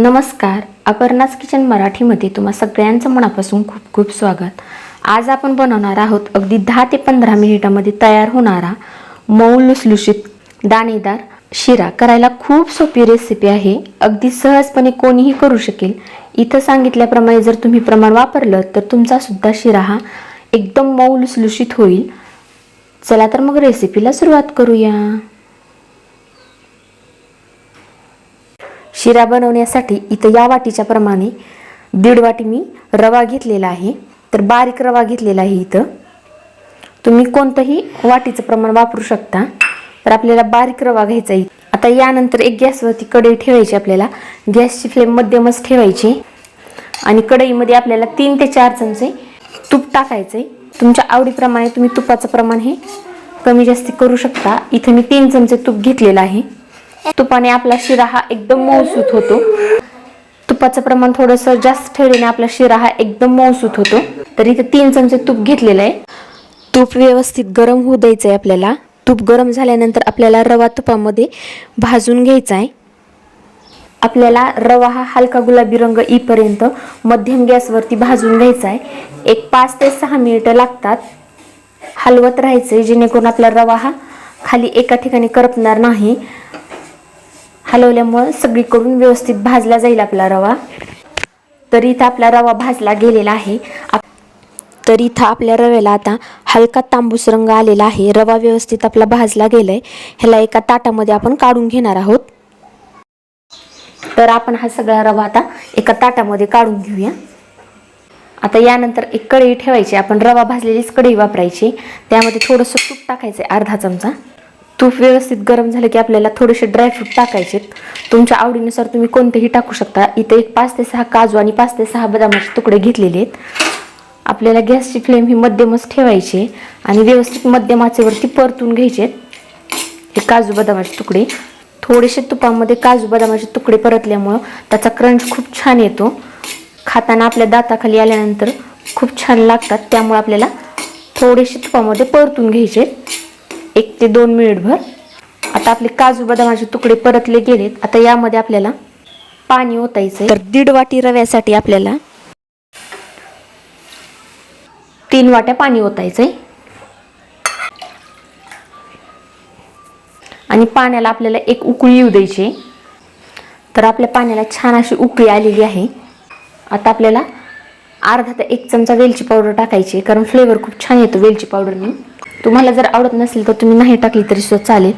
नमस्कार अपर्णास किचन मराठीमध्ये तुम्हा सगळ्यांचं मनापासून खूप खूप स्वागत. आज आपण बनवणार आहोत अगदी दहा ते पंधरा मिनिटामध्ये तयार होणारा मऊ लुसलुशीत दाणेदार शिरा. करायला खूप सोपी रेसिपी आहे. अगदी सहजपणे कोणीही करू शकेल. इथं सांगितल्याप्रमाणे जर तुम्ही प्रमाण वापरलं तर तुमचा सुद्धा शिरा हा एकदम मऊ लुसलुशीत होईल. चला तर मग रेसिपीला सुरुवात करूया. शिरा बनवण्यासाठी इथं या वाटीच्या प्रमाणे दीड वाटी मी रवा घेतलेला आहे. तर बारीक रवा घेतलेला आहे इथं. तुम्ही कोणतंही वाटीचं प्रमाण वापरू शकता. तर आपल्याला बारीक रवा घ्यायचा आहे. आता यानंतर एक गॅसवरती कढई ठेवायची आपल्याला. गॅसची फ्लेम मध्यमच ठेवायची. आणि कढईमध्ये आपल्याला तीन ते चार चमचे तूप टाकायचे तुमच्या आवडीप्रमाणे तुम्ही तुपाचं प्रमाण हे कमी जास्ती करू शकता. इथे मी तीन चमचे तूप घेतलेलं आहे. तुपाने आपला शिरा हा एकदम मऊसूत होतो. तुपाचं प्रमाण थोडंसं जास्त ठेवल्याने आपला शिरा हा एकदम मऊसूत होतो. तर इथे तीन चमचे तूप घेतलेलं आहे. तूप व्यवस्थित गरम होऊ द्यायचं आहे आपल्याला. तूप गरम झाल्यानंतर आपल्याला रवा तुपामध्ये भाजून घ्यायचा आहे आपल्याला रवा हा हलका गुलाबी रंग येईपर्यंत मध्यम गॅसवरती भाजून घ्यायचा आहे एक पाच ते सहा मिनिटं लागतात. हलवत राहायचं जेणेकरून आपला रवा हा खाली एका ठिकाणी करपणार नाही. हलवल्यामुळं सगळीकडून व्यवस्थित भाजला जाईल आपला रवा. तर इथं आपला रवा भाजला गेलेला आहे. तर इथं आपल्या रव्याला आता हलका तांबूस रंग आलेला आहे. रवा व्यवस्थित आपला भाजला गेलाय. ह्याला एका ताटामध्ये आपण काढून घेणार आहोत. तर आपण हा सगळा रवा आता एका ताटामध्ये काढून घेऊया. आता यानंतर एक कढई ठेवायची. आपण रवा भाजलेलीच कढई वापरायची. त्यामध्ये थोडंसं तूप टाकायचं आहे अर्धा चमचा. तूप व्यवस्थित गरम झालं की आपल्याला थोडेसे ड्रायफ्रूट टाकायचे तुमच्या आवडीनुसार तुम्ही कोणतेही टाकू शकता. इथे एक पाच ते सहा काजू आणि पाच ते सहा बदामाचे तुकडे घेतलेले आहेत. आपल्याला गॅसची फ्लेम ही मध्यमच ठेवायची आणि व्यवस्थित मध्यम आचेवरती परतून घ्यायचे हे काजू बदामाचे तुकडे. थोडेसे तुपामध्ये काजू बदामाचे तुकडे परतल्यामुळं त्याचा क्रंच खूप छान येतो. खाताना आपल्या दाताखाली आल्यानंतर खूप छान लागतात. त्यामुळे आपल्याला थोडेसे तुपामध्ये परतून घ्यायचे एक ते दोन मिनिटभर आता आपले काजू बदामाचे तुकडे परतले गेलेत. आता यामध्ये आपल्याला पाणी ओतायचं तर दीड वाटी रव्यासाठी आपल्याला तीन वाट्या पाणी ओतायचंय. आणि पाण्याला आपल्याला एक उकळी येऊ द्यायची. तर आपल्या पाण्याला छान अशी उकळी आलेली आहे. आता आपल्याला अर्धा ते एक चमचा वेलची पावडर टाकायची कारण फ्लेवर खूप छान येतो वेलची पावडरने तुम्हाला जर आवडत नसेल तर तुम्ही नाही टाकली तरी सुद्धा चालेल.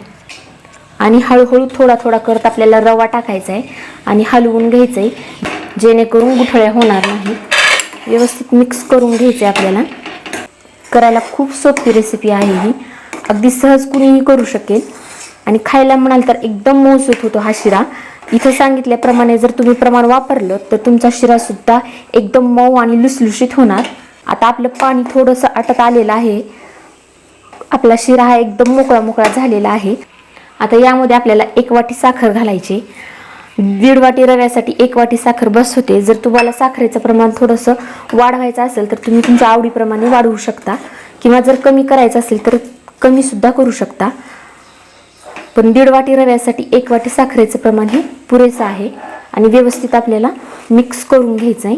आणि हळूहळू थोडा थोडा करत आपल्याला रवा टाकायचा आहे आणि हलवून घ्यायचं आहे. जेणेकरून गुठळ्या होणार नाही. व्यवस्थित मिक्स करून घ्यायचं आहे आपल्याला. करायला खूप सोपी रेसिपी आहे ही. अगदी सहज कुणीही करू शकेल. आणि खायला म्हणाल तर एकदम मऊसूत होतो हा शिरा. इथं सांगितल्याप्रमाणे जर तुम्ही प्रमाण वापरलं तर तुमचा शिरासुद्धा एकदम मऊ आणि लुसलुशीत होणार. आता आपलं पाणी थोडंसं आटत आलेलं आहे. आपला शिरा हा एकदम मोकळा मोकळा झालेला आहे. आता यामध्ये आपल्याला एक वाटी साखर घालायची. दीड वाटी रव्यासाठी एक वाटी साखर बस होते. जर तुम्हाला साखरेचं प्रमाण थोडंसं वाढवायचं असेल तर तुम्ही तुमच्या आवडीप्रमाणे वाढवू शकता. किंवा जर कमी करायचं असेल तर कमीसुद्धा करू शकता. पण दीड वाटी रव्यासाठी एक वाटी साखरेचं प्रमाण हे पुरेसं आहे. आणि व्यवस्थित आपल्याला मिक्स करून घ्यायचं आहे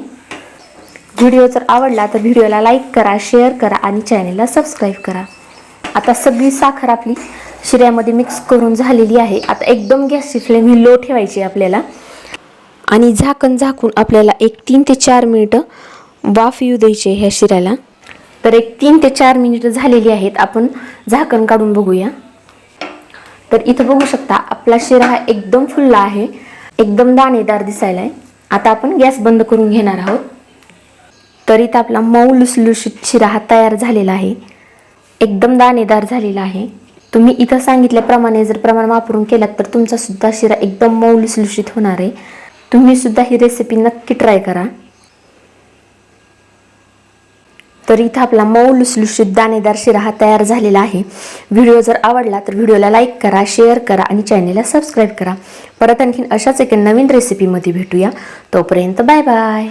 व्हिडिओ जर आवडला तर व्हिडिओला लाईक करा शेअर करा आणि चॅनेलला सबस्क्राईब करा. आता सगळी साखर आपली शिऱ्यामध्ये मिक्स करून झालेली आहे. आता एकदम गॅसची फ्लेम ही लो ठेवायची आहे आपल्याला. आणि झाकण झाकून आपल्याला एक तीन ते चार मिनिटं वाफ येऊ द्यायची ह्या शिऱ्याला. तर एक तीन ते चार मिनिटं झालेली आहेत. आपण झाकण काढून बघूया. तर इथं बघू शकता आपला शिरा हा एकदम फुलला आहे. एकदम दाणेदार दिसायला आहे आता आपण गॅस बंद करून घेणार आहोत. तर इथं आपला मऊ लुसलुशीत शिरा हा तयार झालेला आहे. एकदम दाणेदार झालेला आहे. तुम्ही इथं सांगितल्याप्रमाणे जर प्रमाण वापरून केलात तर तुमचा सुद्धा शिरा एकदम मऊ लुसलुशीत होणार आहे. तुम्ही सुद्धा ही रेसिपी नक्की ट्राय करा. तर इथं आपला मऊ लुसलुशीत दाणेदार शिरा हा तयार झालेला आहे. व्हिडिओ जर आवडला तर व्हिडिओला लाईक करा शेअर करा आणि चॅनेलला सबस्क्राईब करा. परत आणखीन अशाच एका नवीन रेसिपीमध्ये भेटूया. तोपर्यंत बाय बाय